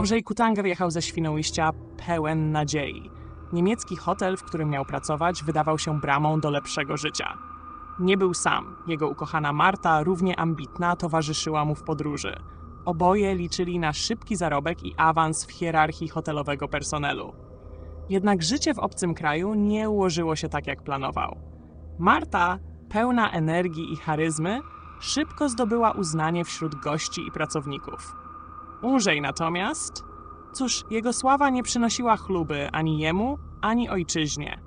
Andrzej Kutanga wyjechał ze Świnoujścia pełen nadziei. Niemiecki hotel, w którym miał pracować, wydawał się bramą do lepszego życia. Nie był sam. Jego ukochana Marta, równie ambitna, towarzyszyła mu w podróży. Oboje liczyli na szybki zarobek i awans w hierarchii hotelowego personelu. Jednak życie w obcym kraju nie ułożyło się tak, jak planował. Marta, pełna energii i charyzmy, szybko zdobyła uznanie wśród gości i pracowników. Urzej natomiast, cóż, jego sława nie przynosiła chluby ani jemu, ani ojczyźnie.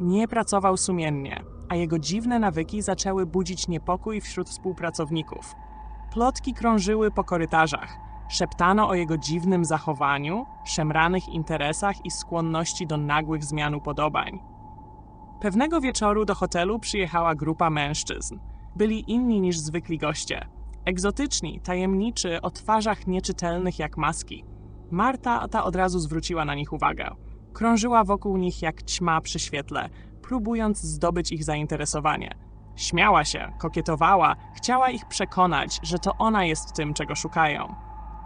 Nie pracował sumiennie, a jego dziwne nawyki zaczęły budzić niepokój wśród współpracowników. Plotki krążyły po korytarzach. Szeptano o jego dziwnym zachowaniu, szemranych interesach i skłonności do nagłych zmian upodobań. Pewnego wieczoru do hotelu przyjechała grupa mężczyzn. Byli inni niż zwykli goście. Egzotyczni, tajemniczy, o twarzach nieczytelnych jak maski. Marta ta od razu zwróciła na nich uwagę. Krążyła wokół nich jak ćma przy świetle, próbując zdobyć ich zainteresowanie. Śmiała się, kokietowała, chciała ich przekonać, że to ona jest tym, czego szukają.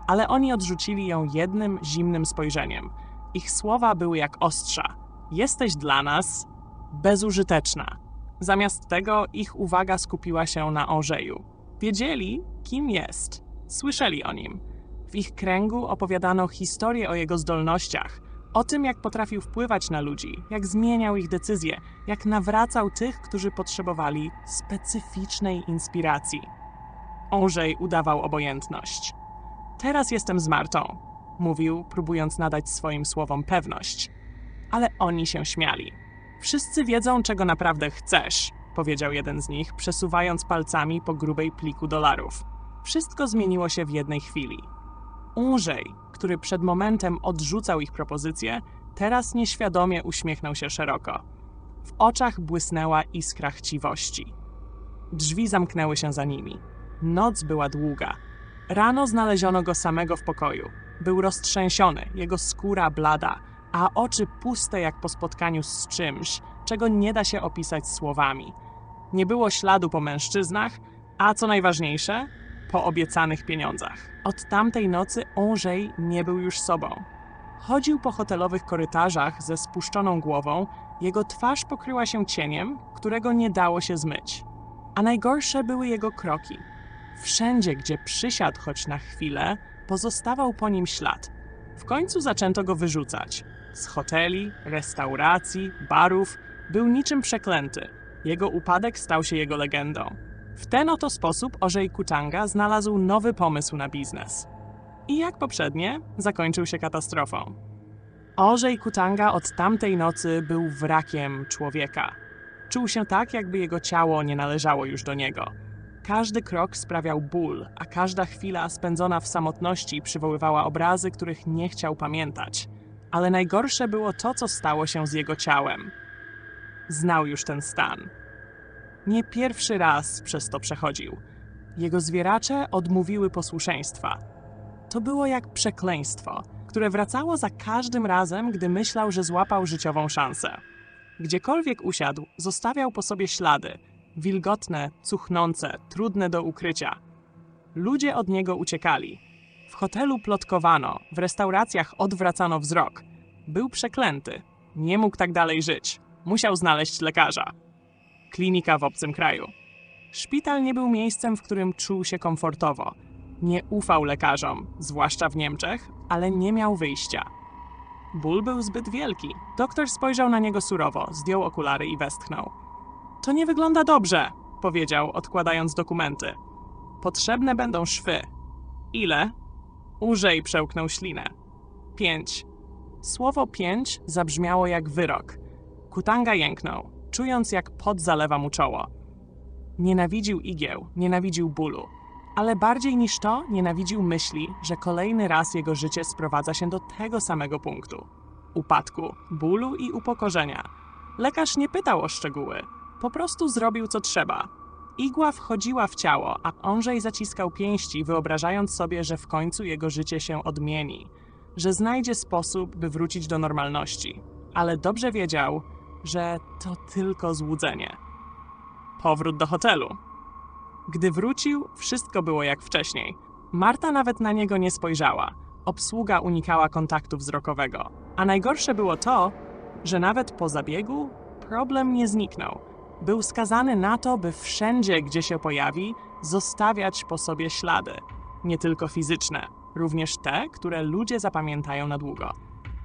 Ale oni odrzucili ją jednym zimnym spojrzeniem. Ich słowa były jak ostrza. Jesteś dla nas bezużyteczna. Zamiast tego ich uwaga skupiła się na Orzeju. Wiedzieli, kim jest. Słyszeli o nim. W ich kręgu opowiadano historię o jego zdolnościach, o tym, jak potrafił wpływać na ludzi, jak zmieniał ich decyzje, jak nawracał tych, którzy potrzebowali specyficznej inspiracji. Orzej udawał obojętność. Teraz jestem z Martą, mówił, próbując nadać swoim słowom pewność. Ale oni się śmiali. Wszyscy wiedzą, czego naprawdę chcesz, powiedział jeden z nich, przesuwając palcami po grubej pliku dolarów. Wszystko zmieniło się w jednej chwili. Unżej, który przed momentem odrzucał ich propozycję, teraz nieświadomie uśmiechnął się szeroko. W oczach błysnęła iskra chciwości. Drzwi zamknęły się za nimi. Noc była długa. Rano znaleziono go samego w pokoju. Był roztrzęsiony, jego skóra blada, a oczy puste jak po spotkaniu z czymś, czego nie da się opisać słowami. Nie było śladu po mężczyznach, a co najważniejsze, po obiecanych pieniądzach. Od tamtej nocy Onżej nie był już sobą. Chodził po hotelowych korytarzach ze spuszczoną głową, jego twarz pokryła się cieniem, którego nie dało się zmyć. A najgorsze były jego kroki. Wszędzie, gdzie przysiadł choć na chwilę, pozostawał po nim ślad. W końcu zaczęto go wyrzucać. Z hoteli, restauracji, barów był niczym przeklęty. Jego upadek stał się jego legendą. W ten oto sposób Orzej Kutanga znalazł nowy pomysł na biznes. I jak poprzednie, zakończył się katastrofą. Orzej Kutanga od tamtej nocy był wrakiem człowieka. Czuł się tak, jakby jego ciało nie należało już do niego. Każdy krok sprawiał ból, a każda chwila spędzona w samotności przywoływała obrazy, których nie chciał pamiętać. Ale najgorsze było to, co stało się z jego ciałem. Znał już ten stan. Nie pierwszy raz przez to przechodził. Jego zwieracze odmówiły posłuszeństwa. To było jak przekleństwo, które wracało za każdym razem, gdy myślał, że złapał życiową szansę. Gdziekolwiek usiadł, zostawiał po sobie ślady wilgotne, cuchnące, trudne do ukrycia. Ludzie od niego uciekali. W hotelu plotkowano, w restauracjach odwracano wzrok. Był przeklęty. Nie mógł tak dalej żyć. Musiał znaleźć lekarza. Klinika w obcym kraju. Szpital nie był miejscem, w którym czuł się komfortowo. Nie ufał lekarzom, zwłaszcza w Niemczech, ale nie miał wyjścia. Ból był zbyt wielki. Doktor spojrzał na niego surowo, zdjął okulary i westchnął. To nie wygląda dobrze, powiedział, odkładając dokumenty. Potrzebne będą szwy. Ile? Użej przełknął ślinę. Pięć. Słowo pięć zabrzmiało jak wyrok. Kutanga jęknął, czując jak pot zalewa mu czoło. Nienawidził igieł, nienawidził bólu, ale bardziej niż to nienawidził myśli, że kolejny raz jego życie sprowadza się do tego samego punktu upadku, bólu i upokorzenia. Lekarz nie pytał o szczegóły, po prostu zrobił co trzeba. Igła wchodziła w ciało, a Andrzej zaciskał pięści, wyobrażając sobie, że w końcu jego życie się odmieni, że znajdzie sposób, by wrócić do normalności. Ale dobrze wiedział, że to tylko złudzenie. Powrót do hotelu. Gdy wrócił, wszystko było jak wcześniej. Marta nawet na niego nie spojrzała. Obsługa unikała kontaktu wzrokowego. A najgorsze było to, że nawet po zabiegu problem nie zniknął. Był skazany na to, by wszędzie, gdzie się pojawi, zostawiać po sobie ślady. Nie tylko fizyczne, również te, które ludzie zapamiętają na długo.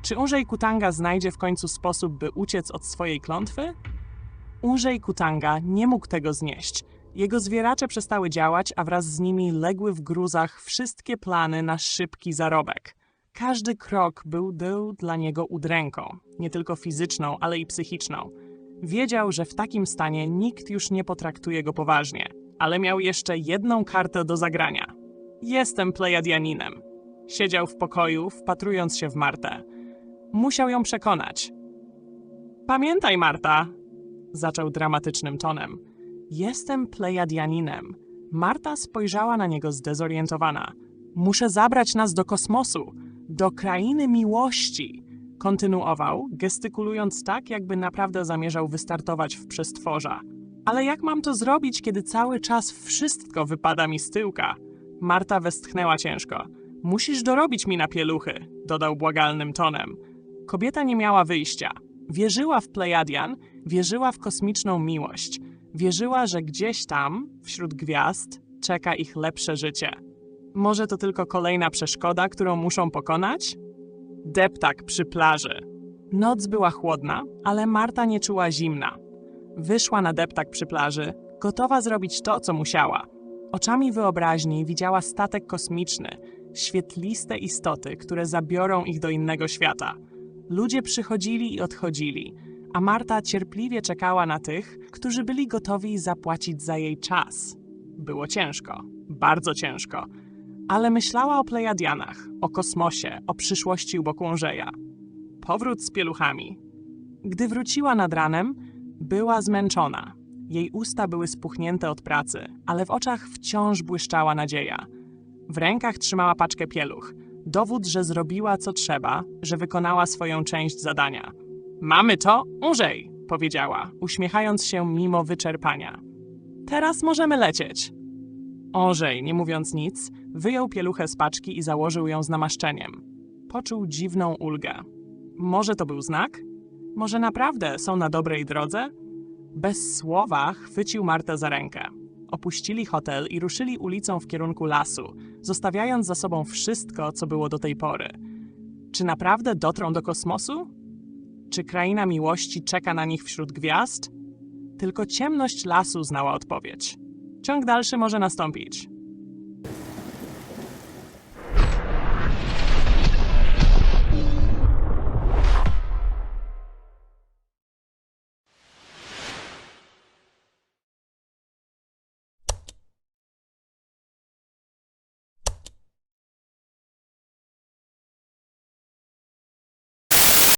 Czy Unżej Kutanga znajdzie w końcu sposób, by uciec od swojej klątwy? Unżej Kutanga nie mógł tego znieść. Jego zwieracze przestały działać, a wraz z nimi legły w gruzach wszystkie plany na szybki zarobek. Każdy krok był, był dla niego udręką, nie tylko fizyczną, ale i psychiczną. Wiedział, że w takim stanie nikt już nie potraktuje go poważnie, ale miał jeszcze jedną kartę do zagrania. Jestem Plejadianinem. Siedział w pokoju, wpatrując się w Martę. Musiał ją przekonać. Pamiętaj, Marta, zaczął dramatycznym tonem. Jestem Plejadianinem. Marta spojrzała na niego zdezorientowana. Muszę zabrać nas do kosmosu, do krainy miłości. Kontynuował, gestykulując tak, jakby naprawdę zamierzał wystartować w przestworza. Ale jak mam to zrobić, kiedy cały czas wszystko wypada mi z tyłka? Marta westchnęła ciężko. Musisz dorobić mi na pieluchy, dodał błagalnym tonem. Kobieta nie miała wyjścia. Wierzyła w Plejadian, wierzyła w kosmiczną miłość. Wierzyła, że gdzieś tam, wśród gwiazd, czeka ich lepsze życie. Może to tylko kolejna przeszkoda, którą muszą pokonać? Deptak przy plaży. Noc była chłodna, ale Marta nie czuła zimna. Wyszła na deptak przy plaży, gotowa zrobić to, co musiała. Oczami wyobraźni widziała statek kosmiczny, świetliste istoty, które zabiorą ich do innego świata. Ludzie przychodzili i odchodzili, a Marta cierpliwie czekała na tych, którzy byli gotowi zapłacić za jej czas. Było ciężko, bardzo ciężko, ale myślała o Plejadianach, o kosmosie, o przyszłości ubokłążeja. Powrót z pieluchami. Gdy wróciła nad ranem, była zmęczona. Jej usta były spuchnięte od pracy, ale w oczach wciąż błyszczała nadzieja. W rękach trzymała paczkę pieluch. Dowód, że zrobiła co trzeba, że wykonała swoją część zadania. Mamy to, Urzej, powiedziała, uśmiechając się mimo wyczerpania. Teraz możemy lecieć. Orzej, nie mówiąc nic, wyjął pieluchę z paczki i założył ją z namaszczeniem. Poczuł dziwną ulgę. Może to był znak? Może naprawdę są na dobrej drodze? Bez słowa chwycił Martę za rękę. Opuścili hotel i ruszyli ulicą w kierunku lasu, zostawiając za sobą wszystko, co było do tej pory. Czy naprawdę dotrą do kosmosu? Czy kraina miłości czeka na nich wśród gwiazd? Tylko ciemność lasu znała odpowiedź. Ciąg dalszy może nastąpić.